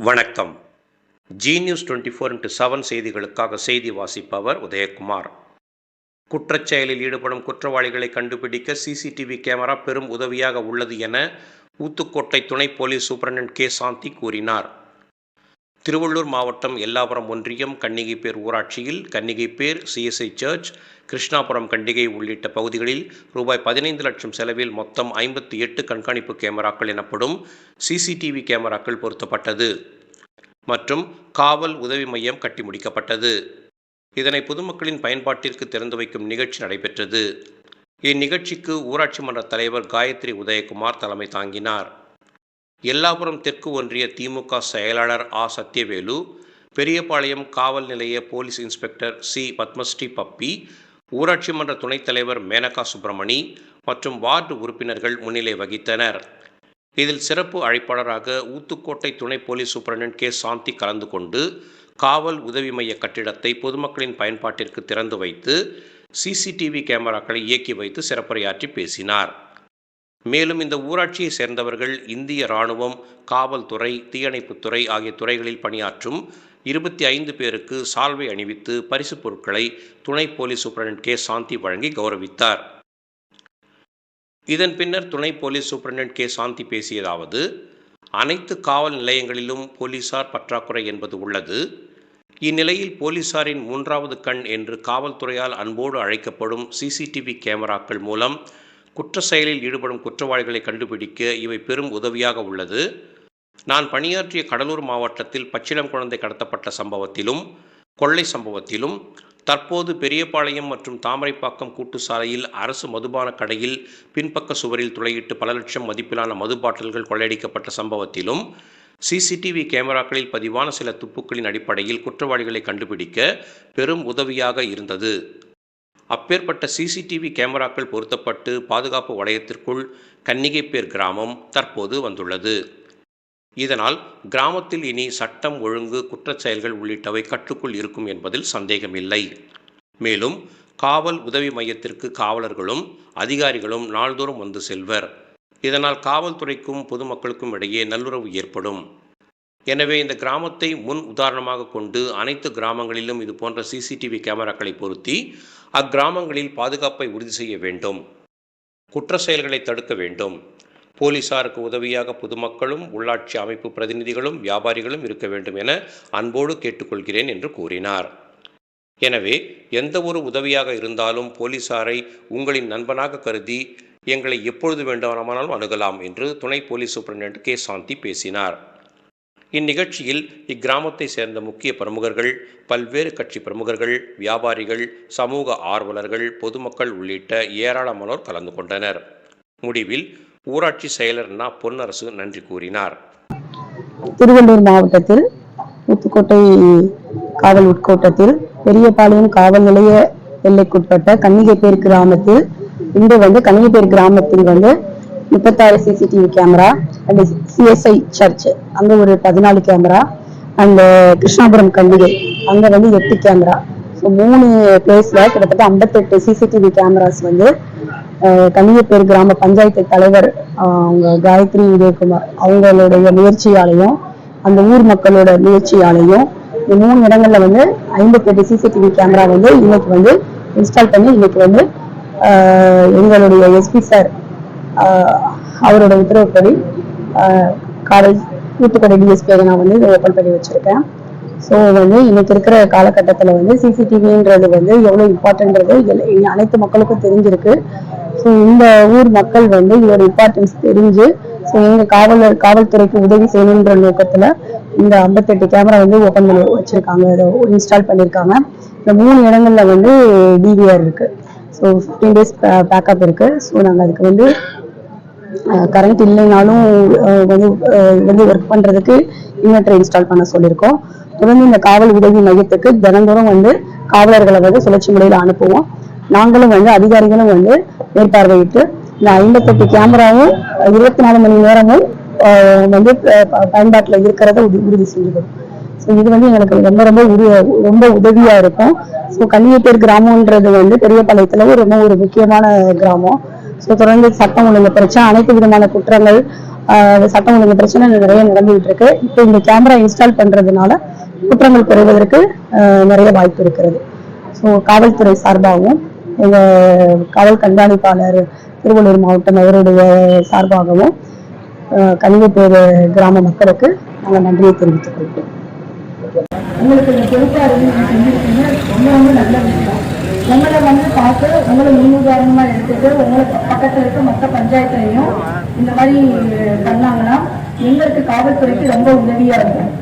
வணக்கம். Zee news twenty four into seven செய்திகளுக்காக செய்தி வாசிப்பவர் உதயகுமார். குற்றச்செயலில் ஈடுபடும் குற்றவாளிகளை கண்டுபிடிக்க சிசிடிவி கேமரா பெரும் உதவியாக உள்ளது என ஊத்துக்கோட்டை துணை போலீஸ் சூப்பரண்ட் கே சாந்தி கூறினார். திருவள்ளூர் மாவட்டம் எல்லாபுரம் ஒன்றியம் கன்னிகைப்பேர் ஊராட்சியில் கன்னிகைப்பேர் சிஎஸ்ஐ சர்ச் கிருஷ்ணாபுரம் கண்டிகை உள்ளிட்ட பகுதிகளில் ரூபாய் பதினைந்து லட்சம் செலவில் மொத்தம் ஐம்பத்தி எட்டு கண்காணிப்பு கேமராக்கள் எனப்படும் சிசிடிவி கேமராக்கள் பொருத்தப்பட்டது. மற்றும் காவல் உதவி மையம் கட்டி முடிக்கப்பட்டது. இதனை பொதுமக்களின் பயன்பாட்டிற்கு திறந்து வைக்கும் நிகழ்ச்சி நடைபெற்றது. இந்நிகழ்ச்சிக்கு ஊராட்சி மன்ற தலைவர் காயத்ரி உதயகுமார் தலைமை தாங்கினார். எல்லாபுரம் தெற்கு ஒன்றிய திமுக செயலாளர் ஆ. சத்யவேலு பெரியபாளையம் காவல் நிலைய police inspector C. Padmashri Pappi ஊராட்சி மன்ற துணைத் தலைவர் மேனகா சுப்பிரமணி மற்றும் வார்டு உறுப்பினர்கள் முன்னிலை வகித்தனர். இதில் சிறப்பு அழைப்பாளராக ஊத்துக்கோட்டை துணை போலீஸ் சூப்பரண்டன்ட் கே. சாந்தி கலந்து கொண்டு காவல் உதவி மைய கட்டிடத்தை பொதுமக்களின் பயன்பாட்டிற்கு திறந்து வைத்து சிசிடிவி கேமராக்களை இயக்கி வைத்து சிறப்புரையாற்றி பேசினார். மேலும் இந்த ஊராட்சியை சேர்ந்தவர்கள் இந்திய இராணுவம் காவல்துறை தீயணைப்புத்துறை ஆகிய துறைகளில் பணியாற்றும் இருபத்தி ஐந்து பேருக்கு சால்வை அணிவித்து பரிசுப் பொருட்களை துணை போலீஸ் சூப்பரண்ட் கே. சாந்தி வழங்கி கௌரவித்தார். இதன் பின்னர் துணை போலீஸ் சூப்பரண்ட் கே. சாந்தி பேசியதாவது அனைத்து காவல் நிலையங்களிலும் போலீசார் பற்றாக்குறை என்பது உள்ளது. இந்நிலையில் போலீசாரின் மூன்றாவது கண் என்று காவல்துறையால் அன்போடு அழைக்கப்படும் சிசிடிவி கேமராக்கள் மூலம் குற்ற செயலில் ஈடுபடும் குற்றவாளிகளை கண்டுபிடிக்க இவை பெரும் உதவியாக உள்ளது. நான் பணியாற்றிய கடலூர் மாவட்டத்தில் பச்சிளம் குழந்தை கடத்தப்பட்ட சம்பவத்திலும் கொள்ளை சம்பவத்திலும் தற்போது பெரியபாளையம் மற்றும் தாமரைப்பாக்கம் கூட்டு சாலையில் அரசு மதுபான கடையில் பின்பக்க சுவரில் துளையிட்டு பல லட்சம் மதிப்பிலான மது பாட்டில்கள் கொள்ளையடிக்கப்பட்ட சம்பவத்திலும் சிசிடிவி கேமராக்களில் பதிவான சில துப்புக்களின் அடிப்படையில் குற்றவாளிகளை கண்டுபிடிக்க பெரும் உதவியாக இருந்தது. அப்பேற்பட்ட சிசிடிவி கேமராக்கள் பொருத்தப்பட்டு பாதுகாப்பு வளையத்திற்குள் கன்னிகைப்பேர் கிராமம் தற்போது வந்துள்ளது. இதனால் கிராமத்தில் இனி சட்டம் ஒழுங்கு குற்றச்செயல்கள் உள்ளிட்டவை கட்டுக்குள் இருக்கும் என்பதில் சந்தேகமில்லை. மேலும் காவல் உதவி மையத்திற்கு காவலர்களும் அதிகாரிகளும் நாள்தோறும் வந்து செல்வர். இதனால் காவல்துறைக்கும் பொதுமக்களுக்கும் இடையே நல்லுறவு ஏற்படும். எனவே இந்த கிராமத்தை முன் உதாரணமாக கொண்டு அனைத்து கிராமங்களிலும் இது போன்ற சிசிடிவி கேமராக்களை பொருத்தி அக்கிராமங்களில் பாதுகாப்பை உறுதி செய்ய வேண்டும். குற்ற செயல்களை தடுக்க வேண்டும். போலீசாருக்கு உதவியாக பொதுமக்களும் உள்ளாட்சி அமைப்பு பிரதிநிதிகளும் வியாபாரிகளும் இருக்க வேண்டும் என அன்போடு கேட்டுக்கொள்கிறேன் என்று கூறினார். எனவே எந்த ஒரு உதவியாக இருந்தாலும் போலீசாரை உங்களின் நண்பனாக கருதி எங்களை எப்பொழுது வேண்டுமானாலும் அணுகலாம் என்று துணை போலீஸ் சூப்பரண்ட் கே. சாந்தி பேசினார். இந்நிகழ்ச்சியில் இக்கிராமத்தை சேர்ந்த முக்கிய பிரமுகர்கள் பல்வேறு கட்சி பிரமுகர்கள் வியாபாரிகள் சமூக ஆர்வலர்கள் பொதுமக்கள் உள்ளிட்ட ஏராளமானோர் கலந்து கொண்டனர். முடிவில் ஊராட்சி செயலர் நா. பொன்னரசு நன்றி கூறினார். திருவள்ளூர் மாவட்டத்தில் ஊத்துக்கோட்டை காவல் உட்கோட்டத்தில் பெரியபாளையம் காவல் நிலைய எல்லைக்குட்பட்ட கன்னிகைப்பேர் கிராமத்தில் இன்று வந்து கன்னிகைப்பேர் கிராமத்தில் வந்து முப்பத்தாறு CCTV camera and CSI church அங்க ஒரு பதினாலு கேமரா அண்ட் கிருஷ்ணாபுரம் கண்டிகை. அங்க வந்து எட்டு கேமரா ஸோ மூணு பிளேஸ்ல கிட்டத்தட்ட ஐம்பத்தெட்டு சிசிடிவி கேமராஸ் வந்து அஹ், கிராம பஞ்சாயத்து தலைவர் அவங்க காயத்ரி உதயகுமார் அவங்களுடைய முயற்சியாலையும் அந்த ஊர் மக்களோட முயற்சியாலையும் இந்த மூணு இடங்கள்ல வந்து ஐம்பத்தெட்டு சிசிடிவி கேமரா வந்து இன்னைக்கு வந்து இன்ஸ்டால் பண்ணி இன்னைக்கு வந்து எங்களுடைய எஸ்பி சார் அவரோட உத்தரவுப்படி காலேஜ் தூத்துக்குடி டிஎஸ்பியாக நான் வந்து இதை ஓப்பன் பண்ணி வச்சுருக்கேன். ஸோ வந்து இன்னைக்கு இருக்கிற காலகட்டத்தில் வந்து சிசிடிவின்றது வந்து எவ்வளோ இம்பார்ட்டன்றது அனைத்து மக்களுக்கும் தெரிஞ்சிருக்கு. ஸோ இந்த ஊர் மக்கள் வந்து இதோட இம்பார்ட்டன்ஸ் தெரிஞ்சு ஸோ எங்கள் காவலர் காவல்துறைக்கு உதவி செய்யணுன்ற நோக்கத்தில் இந்த ஐம்பத்தெட்டு கேமரா வந்து ஓப்பன் பண்ணி வச்சுருக்காங்க. இதை இன்ஸ்டால் பண்ணியிருக்காங்க இந்த மூணு இடங்களில் வந்து டிவிஆர் இருக்குது ஸோ ஃபிஃப்டீன் டேஸ் பேக்கப் இருக்குது ஸோ நாங்கள் அதுக்கு வந்து கரண்ட் இல்லைனாலும் வந்து வந்து ஒர்க் பண்றதுக்கு இன்வெர்டர் இன்ஸ்டால் பண்ண சொல்லியிருக்கோம். தொடர்ந்து இந்த காவல் உதவி மையத்துக்கு தினந்தோறும் வந்து காவலர்களை வந்து சுழற்சி முறையில் அனுப்புவோம். நாங்களும் வந்து அதிகாரிகளும் வந்து மேற்பார்வையிட்டு இந்த ஐம்பத்தெட்டு கேமராவும் இருபத்தி நாலு மணி நேரமும் வந்து பயன்பாட்டில் பயன்பாட்டுல இருக்கிறத உறுதி உறுதி ஸோ இது வந்து எங்களுக்கு ரொம்ப ரொம்ப உரு ரொம்ப உதவியா இருக்கும். ஸோ கன்னியப்பேர் கிராமம்ன்றது வந்து பெரியபாளையத்துல ரொம்ப ஒரு முக்கியமான கிராமம். ஸோ தொடர்ந்து சட்டம் ஒழுங்கு பிரச்சனை அனைத்து விதமான குற்றங்கள் சட்டம் ஒழுங்கு பிரச்சனை நிறைய நடந்துகிட்டு இருக்கு. இப்போ இந்த கேமரா இன்ஸ்டால் பண்றதுனால குற்றங்கள் குறைவதற்கு நிறைய வாய்ப்பு இருக்கிறது. ஸோ காவல்துறை சார்பாகவும் எங்கள் காவல் கண்காணிப்பாளர் திருவள்ளூர் மாவட்டம் அவருடைய சார்பாகவும் ஆஹ் கிராம மக்களுக்கு நாங்கள் நன்றியை தெரிவித்துக் கொள்கிறோம். உங்களுக்கு இந்த ரொம்ப ரொம்ப நல்ல விஷயம். உங்களை வந்து பார்த்து உங்களை முன்னுதாரணமா எடுத்துட்டு உங்களை பக்கத்துல இருக்க மத்த பஞ்சாயத்துலயும் இந்த மாதிரி பண்ணாங்கன்னா எங்களுக்கு காவல்துறைக்கு ரொம்ப உதவியா இருக்கும்.